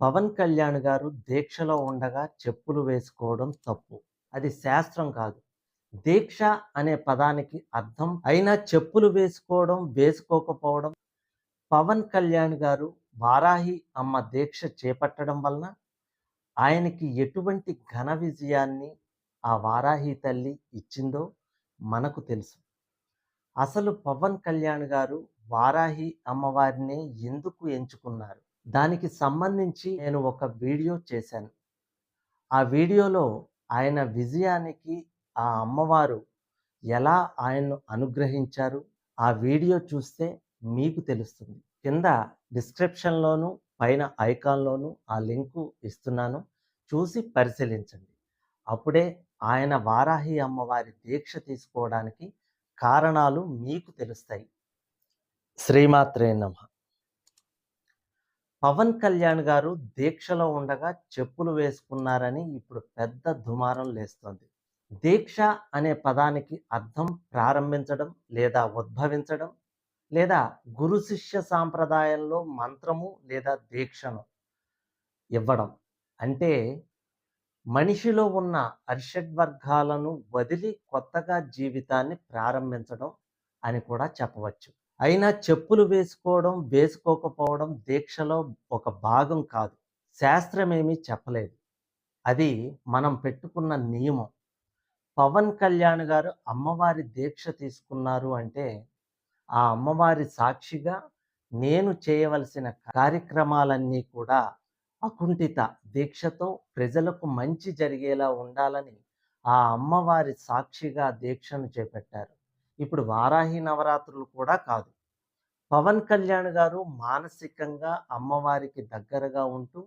పవన్ కళ్యాణ్ గారు దీక్షలో ఉండగా చెప్పులు వేసుకోవడం తప్పు. అది శాస్త్రం కాదు. దీక్ష అనే పదానికి అర్థం అయినా చెప్పులు వేసుకోవడం వేసుకోకపోవడం పవన్ కళ్యాణ్ గారు వారాహి అమ్మ దీక్ష చేపట్టడం వలన ఆయనకి ఎటువంటి ఘన విజయాన్ని ఆ వారాహి తల్లి ఇచ్చిందో మనకు తెలుసు. అసలు పవన్ కళ్యాణ్ గారు వారాహి అమ్మవారిని ఎందుకు ఎంచుకున్నారు? దానికి సంబంధించి నేను ఒక వీడియో చేశాను. ఆ వీడియోలో ఆయన విజయానికి ఆ అమ్మవారు ఎలా ఆయన్ను అనుగ్రహించారు ఆ వీడియో చూస్తే మీకు తెలుస్తుంది. కింద డిస్క్రిప్షన్లోను పైన ఐకాన్లోను ఆ లింకు ఇస్తున్నాను. చూసి పరిశీలించండి. అప్పుడే ఆయన వారాహి అమ్మవారి దీక్ష తీసుకోవడానికి కారణాలు మీకు తెలుస్తాయి. శ్రీమాత్రే నమ. పవన్ కళ్యాణ్ గారు దీక్షలో ఉండగా చెప్పులు వేసుకున్నారని ఇప్పుడు పెద్ద దుమారం లేస్తోంది. దీక్ష అనే పదానికి అర్థం ప్రారంభించడం లేదా ఉద్భవించడం లేదా గురు శిష్య సాంప్రదాయంలో మంత్రము లేదా దీక్షను ఇవ్వడం అంటే మనిషిలో ఉన్న అర్షడ్ వర్గాలను వదిలి కొత్తగా జీవితాన్ని ప్రారంభించడం అని కూడా చెప్పవచ్చు. అయినా చెప్పులు వేసుకోవడం వేసుకోకపోవడం దీక్షలో ఒక భాగం కాదు. శాస్త్రమేమీ చెప్పలేదు. అది మనం పెట్టుకున్న నియమం. పవన్ కళ్యాణ్ గారు అమ్మవారి దీక్ష తీసుకున్నారు అంటే ఆ అమ్మవారి సాక్షిగా నేను చేయవలసిన కార్యక్రమాలన్నీ కూడా అకుంఠిత దీక్షతో ప్రజలకు మంచి జరిగేలా ఉండాలని ఆ అమ్మవారి సాక్షిగా దీక్షను చేపట్టారు. ఇప్పుడు వారాహి నవరాత్రులు కూడా కాదు. పవన్ కళ్యాణ్ గారు మానసికంగా అమ్మవారికి దగ్గరగా ఉంటూ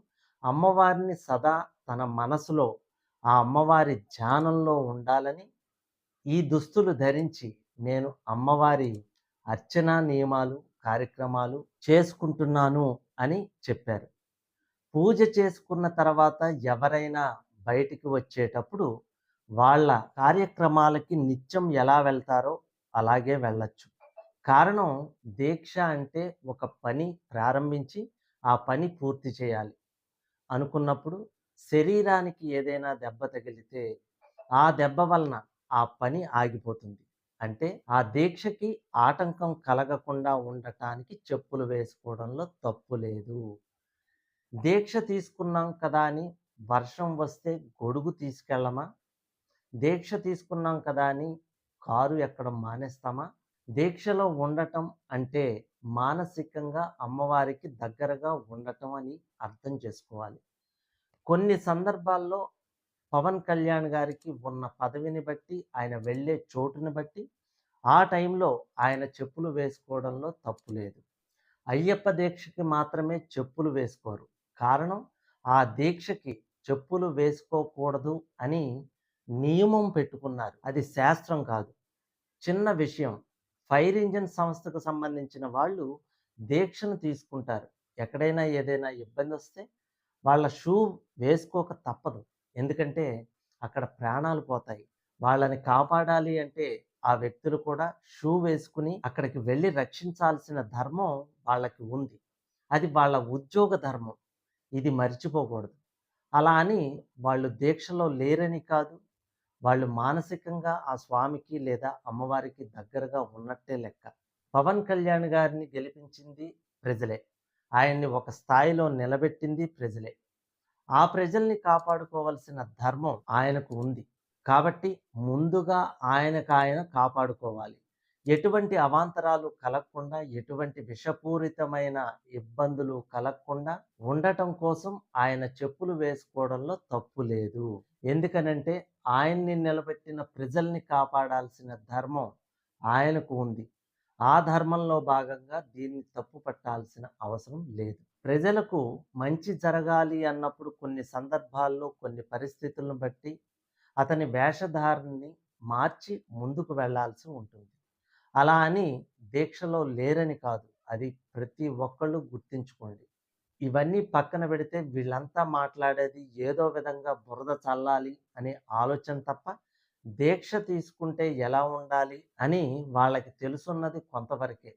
అమ్మవారిని సదా తన మనసులో ఆ అమ్మవారి ధ్యానంలో ఉండాలని ఈ దుస్తులు ధరించి నేను అమ్మవారి అర్చనా నియమాలు కార్యక్రమాలు చేసుకుంటున్నాను అని చెప్పారు. పూజ చేసుకున్న తర్వాత ఎవరైనా బయటికి వచ్చేటప్పుడు వాళ్ళ కార్యక్రమాలకి నిత్యం ఎలా వెళ్తారో అలాగే వెళ్ళచ్చు. కారణం దీక్ష అంటే ఒక పని ప్రారంభించి ఆ పని పూర్తి చేయాలి. అనుకున్నప్పుడు శరీరానికి ఏదైనా దెబ్బ తగిలితే ఆ దెబ్బ వలన ఆ పని ఆగిపోతుంది. అంటే ఆ దీక్షకి ఆటంకం కలగకుండా ఉండటానికి చెప్పులు వేసుకోవడంలో తప్పు లేదు. దీక్ష తీసుకున్నాం కదా అని వర్షం వస్తే గొడుగు తీసుకెళ్ళమా? దీక్ష తీసుకున్నాం కదా అని కారు ఎక్కడం మానేస్తామా? దీక్షలో ఉండటం అంటే మానసికంగా అమ్మవారికి దగ్గరగా ఉండటం అని అర్థం చేసుకోవాలి. కొన్ని సందర్భాల్లో పవన్ కళ్యాణ్ గారికి ఉన్న పదవిని బట్టి ఆయన వెళ్ళే చోటుని బట్టి ఆ టైంలో ఆయన చెప్పులు వేసుకోవడంలో తప్పు లేదు. అయ్యప్ప దీక్షకి మాత్రమే చెప్పులు వేసుకోరు. కారణం ఆ దీక్షకి చెప్పులు వేసుకోకూడదు అని నియమం పెట్టుకున్నారు. అది శాస్త్రం కాదు. చిన్న విషయం. ఫైర్ ఇంజిన్ సంస్థకు సంబంధించిన వాళ్ళు దీక్షను తీసుకుంటారు. ఎక్కడైనా ఏదైనా ఇబ్బంది వస్తే వాళ్ళ షూ వేసుకోక తప్పదు. ఎందుకంటే అక్కడ ప్రాణాలు పోతాయి. వాళ్ళని కాపాడాలి అంటే ఆ వ్యక్తులు కూడా షూ వేసుకుని అక్కడికి వెళ్ళి రక్షించాల్సిన ధర్మం వాళ్ళకి ఉంది. అది వాళ్ళ ఉద్యోగ ధర్మం. ఇది మర్చిపోకూడదు. అలా అని వాళ్ళు దీక్షలో లేరని కాదు. వాళ్ళు మానసికంగా ఆ స్వామికి లేదా అమ్మవారికి దగ్గరగా ఉన్నట్టే లెక్క. పవన్ కళ్యాణ్ గారిని గెలిపించింది ప్రజలే. ఆయన్ని ఒక స్థాయిలో నిలబెట్టింది ప్రజలే. ఆ ప్రజల్ని కాపాడుకోవాల్సిన ధర్మం ఆయనకు ఉంది. కాబట్టి ముందుగా ఆయనకు ఆయన కాపాడుకోవాలి. ఎటువంటి అవాంతరాలు కలగకుండా ఎటువంటి విషపూరితమైన ఇబ్బందులు కలగకుండా ఉండటం కోసం ఆయన చెప్పులు వేసుకోవడంలో తప్పు లేదు. ఎందుకనంటే ఆయన్ని నిలబెట్టిన ప్రజల్ని కాపాడాల్సిన ధర్మం ఆయనకు ఉంది. ఆ ధర్మంలో భాగంగా దీన్ని తప్పు పట్టాల్సిన అవసరం లేదు. ప్రజలకు మంచి జరగాలి అన్నప్పుడు కొన్ని సందర్భాల్లో కొన్ని పరిస్థితులను బట్టి అతని వేషధారణని మార్చి ముందుకు వెళ్ళాల్సి ఉంటుంది. అలా అని దీక్షలో లేరని కాదు అది ప్రతి ఒక్కళ్ళు గుర్తించుకోండి ఇవన్నీ పక్కన పెడితే వీళ్ళంతా మాట్లాడేది ఏదో విధంగా బురద చల్లాలి అనే ఆలోచన తప్ప దీక్ష తీసుకుంటే ఎలా ఉండాలి అని వాళ్ళకి తెలుసున్నది కొంతవరకే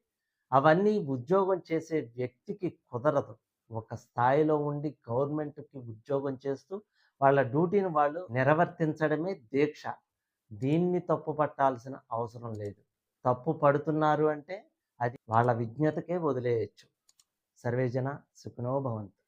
అవన్నీ ఉద్యోగం చేసే వ్యక్తికి కుదరదు ఒక స్థాయిలో ఉండి గవర్నమెంట్‌కి ఉద్యోగం చేస్తూ వాళ్ళ డ్యూటీని వాళ్ళు నిర్వర్తించడమే దీక్ష. దీన్ని తప్పు పట్టాల్సిన అవసరం లేదు. తప్పు పడుతున్నారు అంటే అది వాళ్ళ విజ్ఞతకే వదిలేయొచ్చు. సర్వేజన సుఖనో భవంతు.